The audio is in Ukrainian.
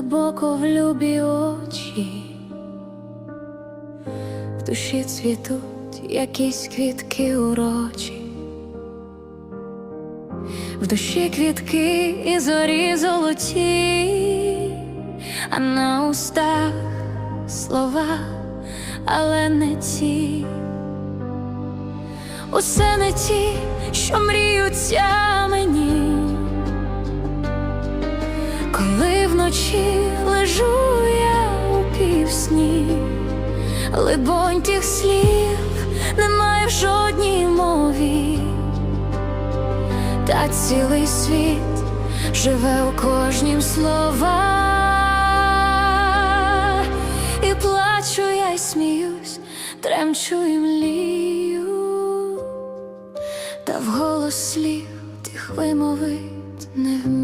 глибоко в любі очі, в душі цвітуть якісь квітки урочі, в душі квітки і зорі золоті, а на устах слова, але не ті. Усе не ті, що мріються мені, коли вночі лежу я у півсні, либонь тих слів немає в жодній мові, та цілий світ живе у кожнім слова, і плачу я й сміюсь, тремчу і млію, та вголос слів тих вимовить не вмію.